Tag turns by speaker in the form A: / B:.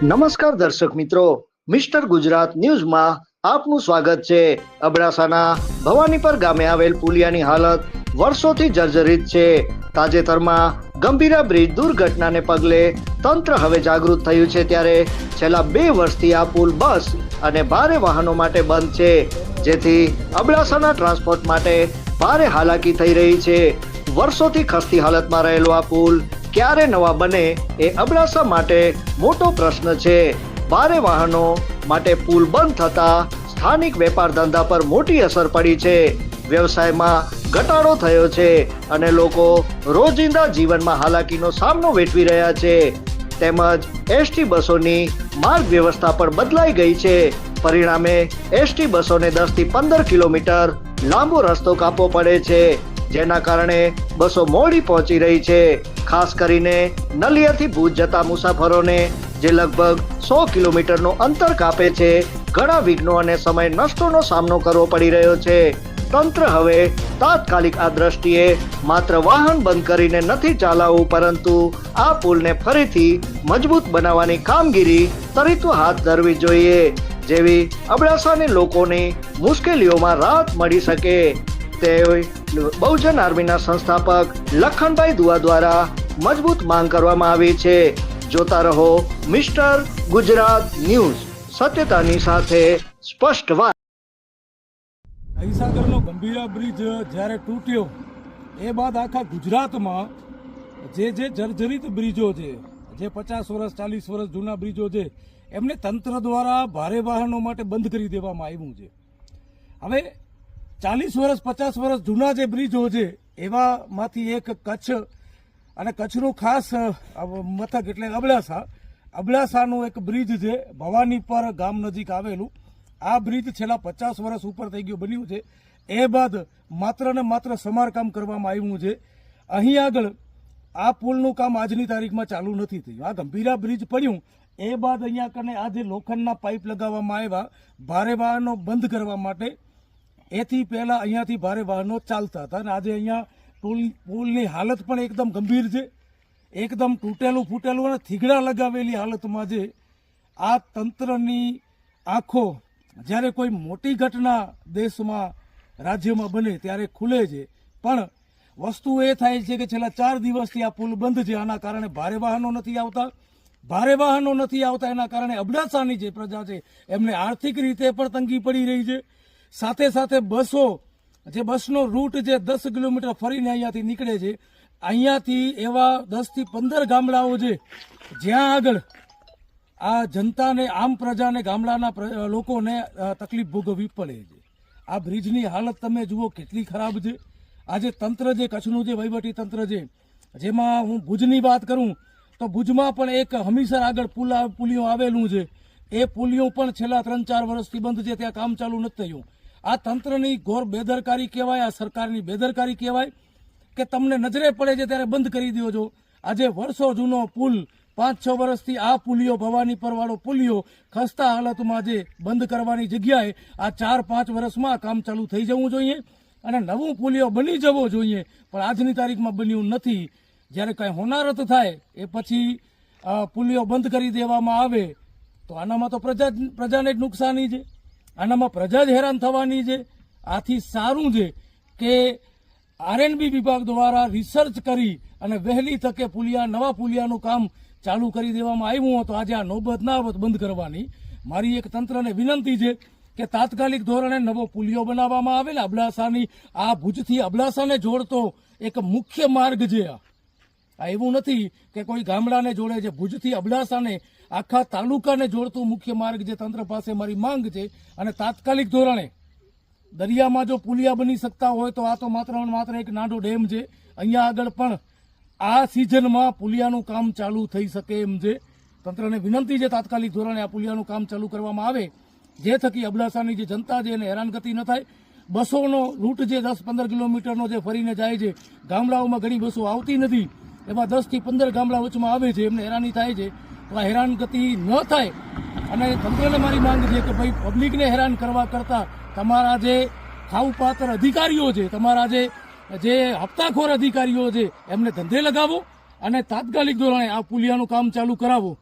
A: નમસ્કાર દર્શક મિત્રો, મિસ્ટર ગુજરાત ન્યૂઝમાં આપનું સ્વાગત છે. અબડાસાના ભવાનીપર ગામે આવેલ પુલિયાની હાલત વર્ષોથી જર્જરિત છે. તાજેતરમાં ગંભીરા બ્રિજ દુર્ઘટનાને પગલે તંત્ર હવે જાગૃત થયું છે ત્યારે છેલ્લા બે વર્ષથી આ પુલ બસ અને ભારે વાહનો માટે બંધ છે. જેથી અબડાસાના ટ્રાન્સપોર્ટ માટે ભારે હાલાકી થઈ રહી છે. વર્ષોથી ખસ્તી હાલતમાં રહેલો આ પુલ ક્યારે નવા બને એ અબડાસા માટે મોટો પ્રશ્ન છે. ભારે વાહનો માટે પુલ બંધ થતા સ્થાનિક વેપાર ધંધા પર મોટી અસર પડી છે. વ્યવસાયમાં ઘટાડો થયો છે અને લોકો રોજિંદા જીવનમાં હાલાકીનો સામનો વેઠવી રહ્યા છે. તેમજ એસટી બસોની માર્ગ વ્યવસ્થા પણ બદલાઈ ગઈ છે. પરિણામે એસટી બસોને દસથી પંદર કિલોમીટર લાંબો રસ્તો કાપવો પડે છે. જેના કારણે બસો મોડી પહોંચી રહી છે. ખાસ કરીને નલિયાથી ભુજ જતા મુસાફરોને, જે લગભગ સો કિલોમીટરનું અંતર કાપે છે, ઘણા વિઘ્નો અને સમય નષ્ટોનો સામનો કરવો પડી રહ્યો છે. તંત્ર હવે તાત્કાલિક આ દ્રષ્ટિએ માત્ર વાહન બંધ કરીને નથી ચાલાવવું, પરંતુ આ પુલને ફરીથી મજબૂત બનાવવાની કામગીરી ત્વરિત હાથ ધરવી જોઈએ, જેવી અબડાસાની લોકોની મુશ્કેલીઓમાં રાહત મળી શકે. તે બહુજન આર્મીના સંસ્થાપક લખનભાઈ દુઆ દ્વારા મજબૂત માંગ કરવામાં આવી છે. જોતા રહો મિસ્ટર ગુજરાત ન્યૂઝ. સત્યતાની સાથે સ્પષ્ટ વાત.
B: અહીસાગરનો ગંભીરા બ્રિજ જ્યારે તૂટ્યો, એ બાદ આખા ગુજરાતમાં જે જે જર્જરિત બ્રિજો છે, જે પચાસ વર્ષ, ચાલીસ વર્ષ જૂના બ્રિજો છે, એમને તંત્ર દ્વારા ભારે વાહનો માટે બંધ કરી દેવામાં આવ્યું છે. હવે ચાલીસ વર્ષ, પચાસ વર્ષ જૂના જે બ્રિજો છે, એવામાંથી એક કચ્છ અને કચ્છનું ખાસ મથક એટલે અબડાસા. અબડાસાનું એક બ્રિજ છે, ભવાની પર ગામ નજીક આવેલું. આ બ્રિજ છેલ્લા પચાસ વર્ષ ઉપર થઈ ગયું બન્યું છે. એ બાદ માત્ર ને માત્ર સમારકામ કરવામાં આવ્યું છે. અહીં આગળ આ પુલનું કામ આજની તારીખમાં ચાલુ નથી થયું. આ ગંભીરા બ્રિજ પડ્યું. એ બાદ અહીંયા કને આ જે લોખંડના પાઇપ લગાવવામાં આવ્યા. ભારે વાહનો બંધ કરવા માટે એથી પહેલાં અહીંયાથી ભારે વાહનો ચાલતા હતા અને આજે અહીંયા પુલ પુલની હાલત પણ એકદમ ગંભીર છે. એકદમ તૂટેલું ફૂટેલું અને થીગડા લગાવેલી હાલતમાં જે આ તંત્રની આંખો જ્યારે કોઈ મોટી ઘટના દેશમાં, રાજ્યમાં બને ત્યારે ખુલે છે. પણ વસ્તુ એ થાય છે કે છેલ્લા ચાર દિવસથી આ પુલ બંધ છે. આના કારણે ભારે વાહનો નથી આવતા. ભારે વાહનો નથી આવતા. એના કારણે અબડાસાની જે પ્રજા છે, એમને આર્થિક રીતે પણ તંગી પડી રહી છે. સાથે સાથે બસો, જે બસનો રૂટ જે દસ કિલોમીટર ફરીને અહીંયાથી નીકળે છે, અહીંયાથી એવા દસથી પંદર ગામડાઓ છે, જ્યાં આગળ આ જનતાને, આમ પ્રજાને, ગામડાના લોકોને તકલીફ ભોગવવી પડે છે. આ બ્રિજની હાલત તમે જુઓ કેટલી ખરાબ છે. આજે તંત્ર જે, કચ્છનું જે વહીવટી તંત્ર છે, જેમાં હું ભુજની વાત કરું, તો ભુજમાં પણ એક હમીસર આગળ પુલ પુલિયો આવેલું છે. એ પુલિયો પણ છેલ્લા ત્રણ ચાર વર્ષથી બંધ છે, ત્યાં કામ ચાલુ નથી થયું. આ તંત્રની ઘોર બેદરકારી કહેવાય, આ સરકારની બેદરકારી કહેવાય કે તમને નજરે પડે છે ત્યારે બંધ કરી દો છો આજે વર્ષો જૂનો પુલ પાંચ છ વર્ષથી આ પુલિયો ભવાની પરવાળો પુલિયો ખસ્તા હાલતમાં જે બંધ કરવાની જગ્યાએ આ ચાર પાંચ વર્ષમાં કામ ચાલુ થઈ જવું જોઈએ અને નવું પુલિયો બની જવો જોઈએ. પણ આજની તારીખમાં બન્યું નથી. જ્યારે કાંઈ હોનારત થાય, એ પછી પુલિયો બંધ કરી દેવામાં આવે, તો આનામાં તો પ્રજા, પ્રજાને જ નુકસાની છે. આનામાં પ્રજા જ હેરાન થવાની છે. આથી સારું છે કે આરએનબી વિભાગ દ્વારા રિસર્ચ કરી અને વહેલી તકે પુલિયા, નવા પુલિયાનું કામ ચાલુ કરી દેવામાં આવ્યું હતું. આજે આ નોબત ના બંધ કરવાની. મારી એક તંત્રને વિનંતી છે કે તાત્કાલિક ધોરણે નવો પુલિયો બનાવવામાં આવે ને અબડાસાની આ ભુજથી અબડાસાને જોડતો એક મુખ્ય માર્ગ છે આ. એવું નથી કે કોઈ ગામડાને જોડે છે. ભુજથી અબડાસાને આખા તાલુકાને જોડતું મુખ્ય માર્ગ જે તંત્ર પાસે મારી માંગ છે અને તાત્કાલિક ધોરણે દરિયામાં જો પુલિયા બની શકતા હોય તો આ તો માત્ર માત્ર એક નાનો ડેમ છે. અહીંયા આગળ પણ આ સિઝનમાં પુલિયાનું કામ ચાલુ થઈ શકે એમ છે. તંત્રને વિનંતી છે તાત્કાલિક ધોરણે આ પુલિયાનું કામ ચાલુ કરવામાં આવે. જે થકી અબડાસાની જે જનતા છે એને હેરાનગતિ ન થાય. બસોનો રૂટ જે દસ પંદર કિલોમીટરનો જે ફરીને જાય છે, ગામડાઓમાં ઘણી બસો આવતી નથી. એમાં દસથી પંદર ગામડા વચમાં આવે છે, એમને હેરાની થાય છે. હેરાનગતિ ન થાય. અને તંત્રને મારી માંગ છે કે ભાઈ પબ્લિકને હેરાન કરવા કરતાં તમારા જે ખાઉપાત્ર અધિકારીઓ છે, તમારા જે જે હપ્તાખોર અધિકારીઓ છે, એમને ધંધે લગાવો અને તાત્કાલિક ધોરણે આ પુલિયાનું કામ ચાલુ કરાવો.